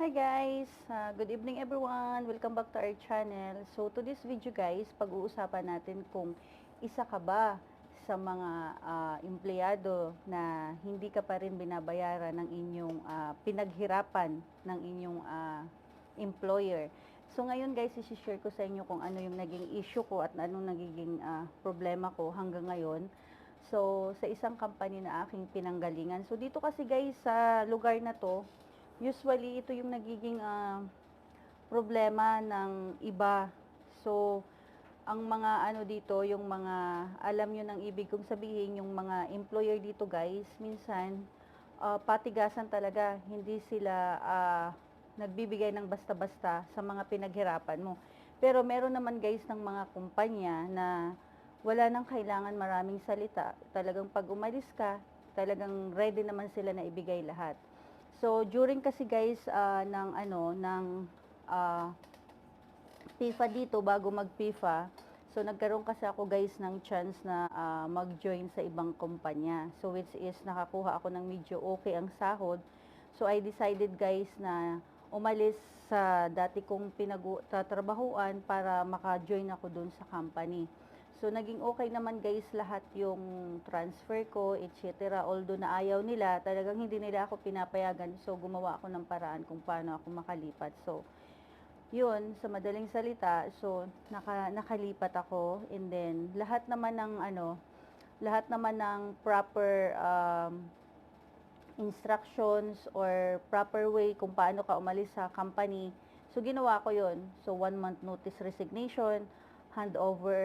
Hi guys! Uh, good evening everyone! Welcome back to our channel. So to this video guys, pag-uusapan natin kung isa ka ba sa mga ah, empleyado na hindi ka pa rin binabayaran ng inyong ah, pinaghirapan ng inyong ah, employer. So ngayon guys, isi-share ko sa inyo kung ano yung naging issue ko at anong nagiging ah, problema ko hanggang ngayon. So sa isang company na aking pinanggalingan. So dito kasi guys, sa lugar na to, usually ito yung nagiging ah, problema ng iba. So, ang mga ano dito, yung mga, alam nyo ng ibig kong sabihin, yung mga employer dito guys, minsan, ah, patigasan talaga, hindi sila ah, nagbibigay ng basta-basta sa mga pinaghirapan mo. Pero meron naman guys ng mga kumpanya na wala nang kailangan maraming salita. Talagang pag umalis ka, talagang ready naman sila na ibigay lahat. So during kasi guys ah, ng ano ng ah, FIFA dito bago mag FIFA, so nagkaroon kasi ako guys ng chance na ah, mag-join sa ibang kumpanya. So which is nakakuha ako ng medyo okay ang sahod. So I decided guys na umalis sa dati kong pinagtatrabahuan para maka-join ako dun sa company. So, naging okay naman guys lahat yung transfer ko, etc. Although na ayaw nila, talagang hindi nila ako pinapayagan. So, gumawa ako ng paraan kung paano ako makalipat. So, yun, sa madaling salita, so, naka, nakalipat ako. And then, lahat naman ng ano, lahat naman ng proper um, instructions or proper way kung paano ka umalis sa company. So, ginawa ko yun. So, one month notice resignation, handover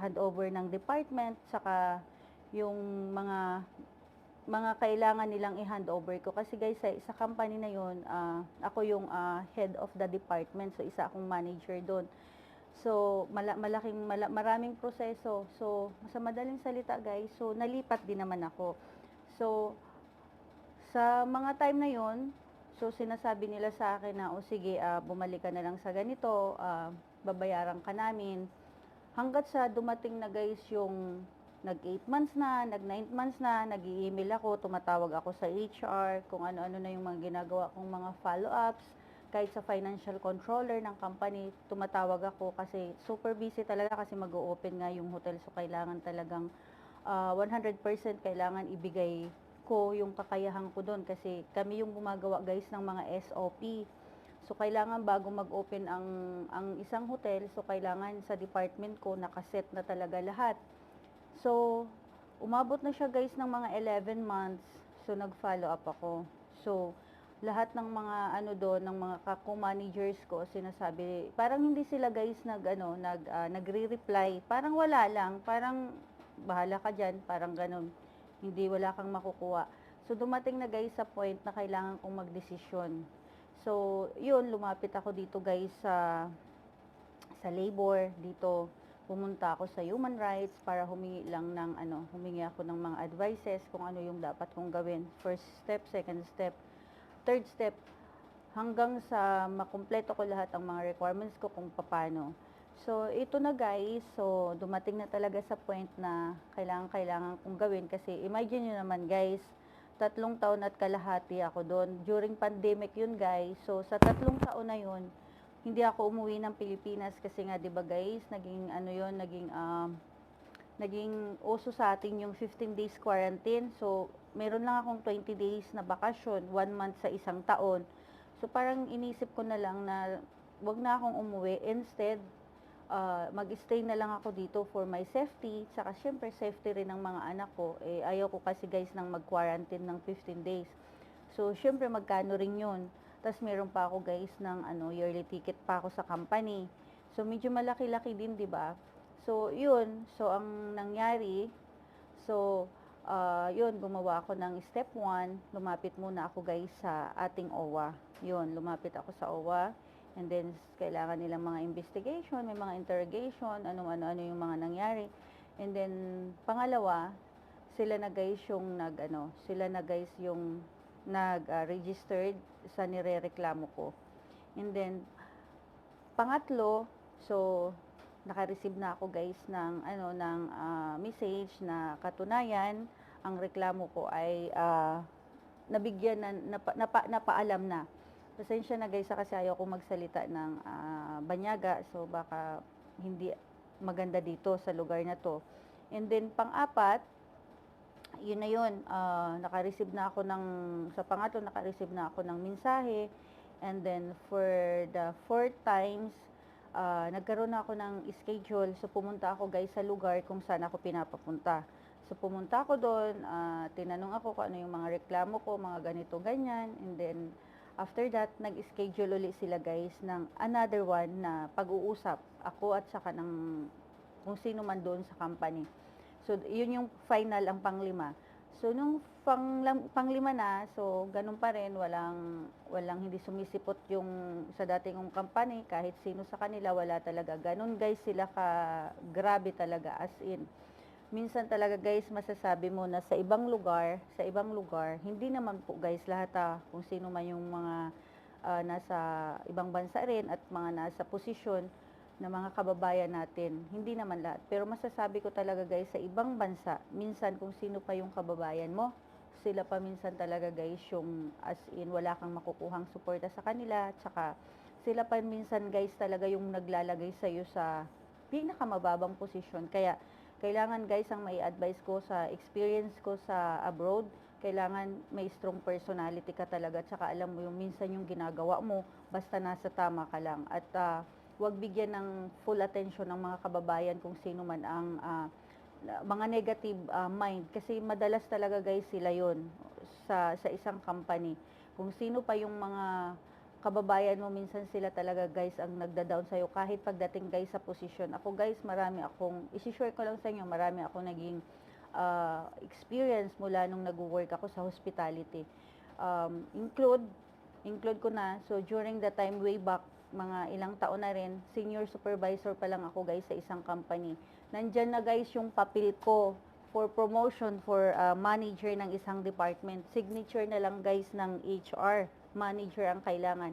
handover ng department saka yung mga mga kailangan nilang i-handover ko. Kasi guys sa, sa company na yon ah, ako yung ah, head of the department. So isa akong manager doon so mala, malaking mala, maraming proseso. So sa madaling salita guys so nalipat din naman ako. So sa mga time na yon so sinasabi nila sa akin na o sige ah, bumalik ka na lang sa ganito ah, babayaran ka namin. Hanggat sa dumating na guys yung nag 8 months na, nag 9 months na, nag email ako, tumatawag ako sa HR, kung ano-ano na yung mga ginagawa kong mga follow-ups, kahit sa financial controller ng company, tumatawag ako kasi super busy talaga kasi mag-open nga yung hotel so kailangan talagang ah, 100% kailangan ibigay ko yung kakayahan ko doon kasi kami yung gumagawa guys ng mga SOP. So kailangan bago mag-open ang ang isang hotel, so kailangan sa department ko nakaset na talaga lahat. So umabot na siya guys ng mga 11 months. So nag-follow up ako. So lahat ng mga ano doon ng mga kako-managers ko sinasabi parang hindi sila guys nag ano nag ah, nagre-reply parang wala lang parang bahala ka diyan parang ganun hindi wala kang makukuha so dumating na guys sa point na kailangan kong magdesisyon So, yun, lumapit ako dito guys sa sa labor dito. Pumunta ako sa human rights para humingi lang ng ano, humingi ako ng mga advices kung ano yung dapat kong gawin. First step, second step, third step hanggang sa makumpleto ko lahat ang mga requirements ko kung paano. So, ito na guys. So, dumating na talaga sa point na kailangan kailangan kong gawin kasi imagine nyo naman guys, tatlong taon at kalahati ako doon. During pandemic yun guys. So sa tatlong taon na yun, hindi ako umuwi ng Pilipinas kasi nga 'di ba guys, naging ano yun, naging um, naging uso sa atin yung 15 days quarantine. So meron lang akong 20 days na bakasyon, one month sa isang taon. So parang inisip ko na lang na wag na akong umuwi. Instead, uh, mag-stay na lang ako dito for my safety, saka syempre safety rin ng mga anak ko. Eh, ayaw ko kasi guys nang mag-quarantine ng 15 days. So, syempre magkano rin yun. Tapos meron pa ako guys ng ano, yearly ticket pa ako sa company. So, medyo malaki-laki din, di ba? So, yun. So, ang nangyari, so, uh, yun, gumawa ako ng step 1. Lumapit muna ako guys sa ating OWA. Yun, lumapit ako sa OWA And then, kailangan nilang mga investigation, may mga interrogation, ano-ano-ano yung mga nangyari. And then, pangalawa, sila na guys yung nag, ano, sila na guys yung nag-registered sa nirereklamo ko. And then, pangatlo, so, naka-receive na ako guys ng, ano, ng uh, message na katunayan, ang reklamo ko ay uh, nabigyan na, napa, napa, napaalam na Pasensya na guys, kasi ayaw ko magsalita ng ah, banyaga. So, baka hindi maganda dito sa lugar na to. And then, pang-apat, yun na yun, ah, naka-receive na ako ng, sa pangatlo, naka-receive na ako ng mensahe. And then, for the fourth times, ah, nagkaroon na ako ng schedule. So, pumunta ako guys sa lugar kung saan ako pinapapunta. So, pumunta ako doon, ah, tinanong ako kung ano yung mga reklamo ko, mga ganito, ganyan. And then, after that, nag-schedule ulit sila guys ng another one na pag-uusap. Ako at saka ng kung sino man doon sa company. So, yun yung final ang panglima. So, nung panglam, panglima na, so, ganun pa rin, walang, walang hindi sumisipot yung sa dating kong company, kahit sino sa kanila, wala talaga. Ganun guys, sila ka, grabe talaga, as in. Minsan talaga guys, masasabi mo na sa ibang lugar, sa ibang lugar, hindi naman po guys, lahat ah, kung sino man yung mga ah, nasa ibang bansa rin at mga nasa posisyon, na mga kababayan natin. Hindi naman lahat. Pero masasabi ko talaga guys, sa ibang bansa, minsan kung sino pa yung kababayan mo, sila pa minsan talaga guys yung as in wala kang makukuhang suporta sa kanila. Tsaka sila pa minsan guys talaga yung naglalagay sa iyo sa pinakamababang posisyon. Kaya kailangan guys ang may advice ko sa experience ko sa abroad, kailangan may strong personality ka talaga. Tsaka alam mo yung minsan yung ginagawa mo, basta nasa tama ka lang. At ah, huwag bigyan ng full attention ng mga kababayan kung sino man ang na- mga negative ah, mind kasi madalas talaga guys sila yon sa sa isang company kung sino pa yung mga kababayan mo minsan sila talaga guys ang nagda-down sa'yo. Kahit pagdating guys sa posisyon. Ako guys marami akong isi-share ko lang sa inyo marami ako naging ah, experience mula nung nag-work ako sa hospitality. Um, include include ko na. So during the time way back mga ilang taon na rin, senior supervisor pa lang ako guys sa isang company. Nandyan na guys yung papel ko for promotion for uh, manager ng isang department. Signature na lang guys ng HR, manager ang kailangan.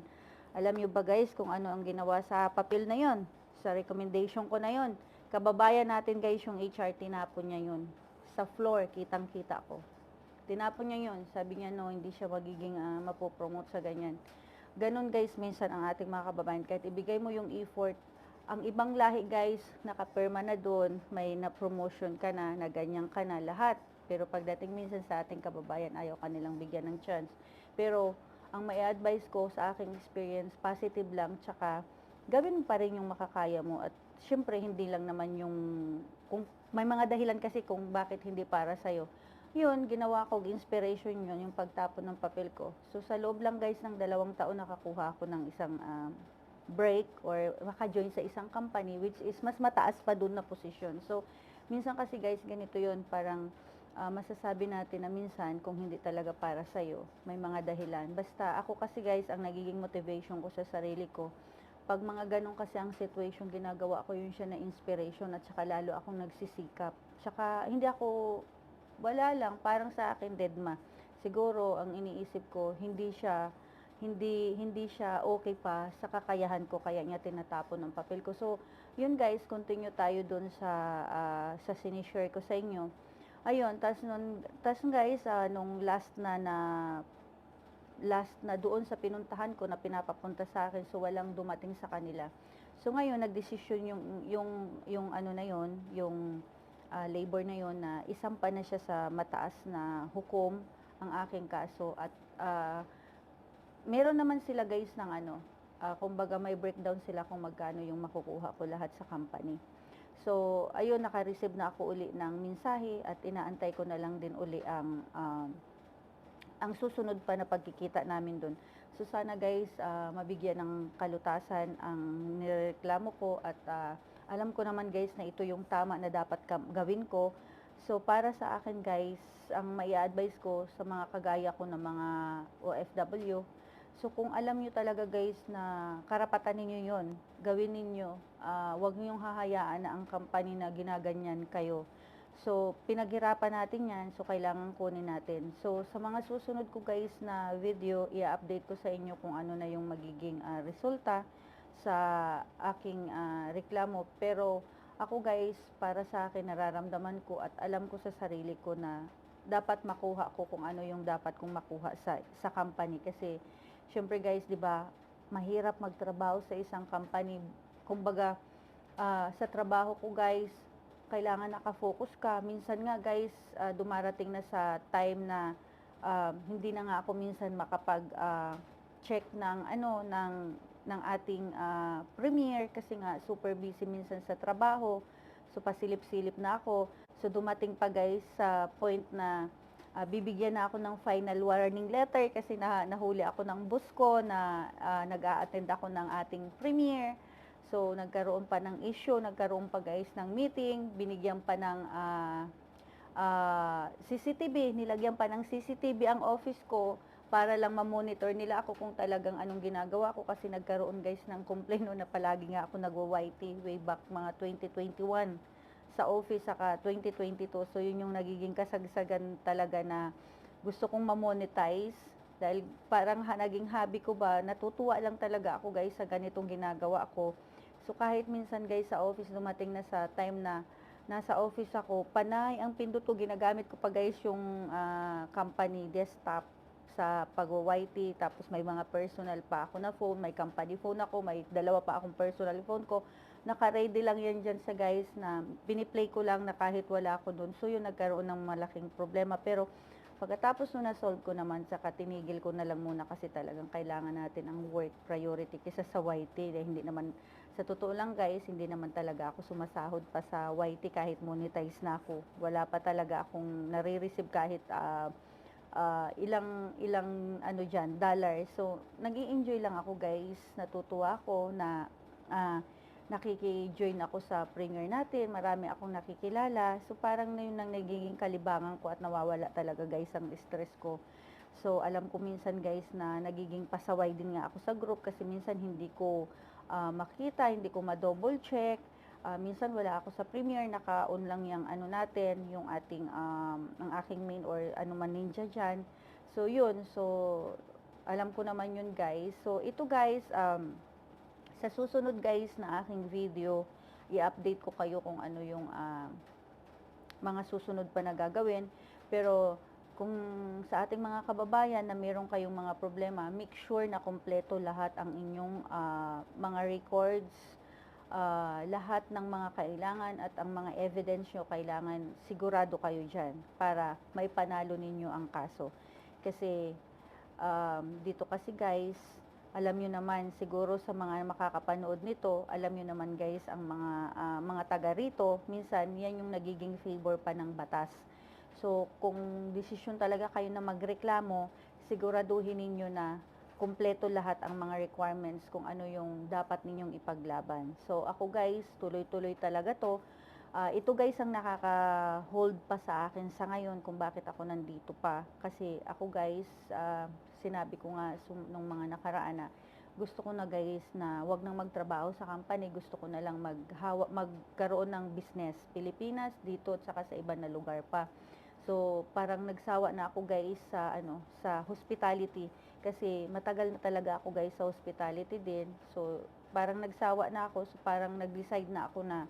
Alam nyo ba guys kung ano ang ginawa sa papel na yon? Sa recommendation ko na yon. Kababayan natin guys yung HR, tinapon niya yun. Sa floor, kitang-kita ko. Tinapon niya yun. Sabi niya no, hindi siya magiging uh, mapopromote sa ganyan. Ganon guys, minsan ang ating mga kababayan, kahit ibigay mo yung effort, ang ibang lahi guys, nakapirma na doon, may na-promotion ka na, na ganyan ka na, lahat. Pero pagdating minsan sa ating kababayan, ayaw kanilang bigyan ng chance. Pero ang may advice ko sa aking experience, positive lang, tsaka gawin pa rin yung makakaya mo. At syempre, hindi lang naman yung, kung may mga dahilan kasi kung bakit hindi para sa'yo yun, ginawa ko, inspiration yun, yung pagtapon ng papel ko. So, sa loob lang guys ng dalawang taon, nakakuha ako ng isang um, break or maka-join sa isang company which is mas mataas pa dun na position. So, minsan kasi guys, ganito yun, parang ah, masasabi natin na minsan kung hindi talaga para sa'yo, may mga dahilan. Basta ako kasi guys, ang nagiging motivation ko sa sarili ko, pag mga ganun kasi ang situation, ginagawa ko yun siya na inspiration at saka lalo akong nagsisikap. Tsaka hindi ako wala lang, parang sa akin deadma. Siguro ang iniisip ko, hindi siya hindi hindi siya okay pa sa kakayahan ko kaya niya tinatapon ng papel ko. So, yun guys, continue tayo dun sa ah, sa sinishare ko sa inyo. Ayun, tas nun, tas guys, ah, nung last na na last na doon sa pinuntahan ko na pinapapunta sa akin so walang dumating sa kanila. So ngayon nagdesisyon yung yung yung ano na yon, yung ah, labor na yon na isampa na siya sa mataas na hukom ang aking kaso at ah, meron naman sila guys ng ano, ah, kumbaga may breakdown sila kung magkano yung makukuha ko lahat sa company. So, ayun, naka-receive na ako uli ng mensahe at inaantay ko na lang din uli ang um, ang susunod pa na pagkikita namin doon. So sana guys, ah, mabigyan ng kalutasan ang nireklamo ko at ah, alam ko naman guys na ito yung tama na dapat gawin ko. So para sa akin guys, ang mai advise ko sa mga kagaya ko ng mga OFW, so kung alam nyo talaga guys na karapatan ninyo yon gawin ninyo. Ah, huwag niyong hahayaan na ang company na ginaganyan kayo. So, pinaghirapan natin yan, so kailangan kunin natin. So, sa mga susunod ko guys na video, i-update ko sa inyo kung ano na yung magiging ah, resulta sa aking ah, reklamo. Pero, ako guys, para sa akin, nararamdaman ko at alam ko sa sarili ko na dapat makuha ko kung ano yung dapat kong makuha sa, sa company. Kasi, syempre guys, 'di ba, mahirap magtrabaho sa isang company. Kumbaga, ah, sa trabaho ko guys, kailangan nakafocus ka. Minsan nga guys, ah, dumarating na sa time na ah, hindi na nga ako minsan makapag ah, check ng ano ng ng ating ah, premiere kasi nga super busy minsan sa trabaho. So pasilip-silip na ako. So dumating pa guys sa point na ah, bibigyan na ako ng final warning letter kasi na, nahuli ako ng boss ko na ah, nag-a-attend ako ng ating premiere. So nagkaroon pa ng issue, nagkaroon pa guys ng meeting, binigyan pa ng ah, ah, CCTV, nilagyan pa ng CCTV ang office ko para lang ma-monitor nila ako kung talagang anong ginagawa ko kasi nagkaroon guys ng complaint no na palagi nga ako nagwa-YT way back mga 2021 sa office saka 2022. So yun yung nagiging kasagsagan talaga na gusto kong ma-monetize dahil parang ha, naging hobby ko ba, natutuwa lang talaga ako guys sa ganitong ginagawa ko. So kahit minsan guys sa office dumating na sa time na nasa office ako, panay ang pindot ko, ginagamit ko pa guys yung ah, company desktop sa pag-YT, tapos may mga personal pa ako na phone, may company phone ako, may dalawa pa akong personal phone ko. Naka-ready lang yan dyan sa guys na biniplay ko lang na kahit wala ako dun. So yun nagkaroon ng malaking problema. Pero pagkatapos nung na-solve ko naman, saka tinigil ko na lang muna kasi talagang kailangan natin ang work priority kisa sa YT. Dahil hindi naman, sa totoo lang guys, hindi naman talaga ako sumasahod pa sa YT kahit monetize na ako. Wala pa talaga akong nare-receive kahit ah, ah, ilang ilang ano diyan dollar. So nag-enjoy lang ako guys. Natutuwa ako na ah, nakiki-join ako sa premiere natin. Marami akong nakikilala. So parang na yun ang nagiging kalibangan ko at nawawala talaga guys ang stress ko. So alam ko minsan guys na nagiging pasaway din nga ako sa group kasi minsan hindi ko ah, makita, hindi ko ma-double check. Ah, minsan wala ako sa premiere, naka-on lang yung ano natin, yung ating um, ang aking main or ano man ninja diyan. So yun, so alam ko naman yun guys. So ito guys, um, sa susunod guys na aking video, i-update ko kayo kung ano yung ah, mga susunod pa na gagawin. Pero kung sa ating mga kababayan na meron kayong mga problema, make sure na kompleto lahat ang inyong ah, mga records, ah, lahat ng mga kailangan at ang mga evidence nyo kailangan sigurado kayo dyan para may panalo ninyo ang kaso. Kasi um, dito kasi guys, alam nyo naman siguro sa mga makakapanood nito, alam nyo naman guys ang mga ah, mga taga rito, minsan yan yung nagiging favor pa ng batas. So kung desisyon talaga kayo na magreklamo, siguraduhin ninyo na kumpleto lahat ang mga requirements kung ano yung dapat ninyong ipaglaban. So ako guys, tuloy-tuloy talaga to. Ah, ito guys ang nakaka-hold pa sa akin sa ngayon kung bakit ako nandito pa. Kasi ako guys, ah, sinabi ko nga sum- nung mga nakaraan na gusto ko na guys na wag nang magtrabaho sa company, gusto ko na lang maghawa, magkaroon ng business Pilipinas dito at saka sa iba na lugar pa. So, parang nagsawa na ako guys sa ano, sa hospitality kasi matagal na talaga ako guys sa hospitality din. So, parang nagsawa na ako, so parang nag-decide na ako na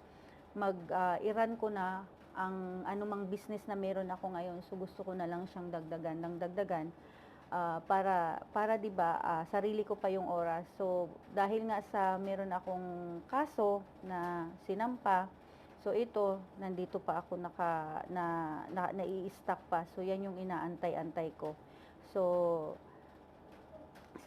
mag-iran ko na ang anumang business na meron ako ngayon. So, gusto ko na lang siyang dagdagan, ng dagdagan ah, para para 'di ba ah, sarili ko pa yung oras. So, dahil nga sa meron akong kaso na sinampa, So ito, nandito pa ako naka na, na nai-stack pa. So yan yung inaantay-antay ko. So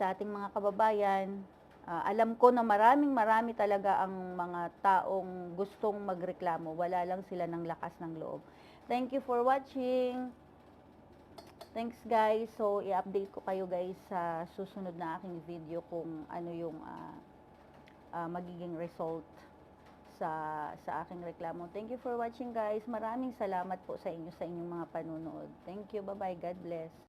sa ating mga kababayan, ah, alam ko na maraming marami talaga ang mga taong gustong magreklamo. Wala lang sila ng lakas ng loob. Thank you for watching. Thanks guys. So i-update ko kayo guys sa susunod na aking video kung ano yung ah, ah, magiging result sa sa aking reklamo. Thank you for watching guys. Maraming salamat po sa inyo sa inyong mga panunood. Thank you. Bye-bye. God bless.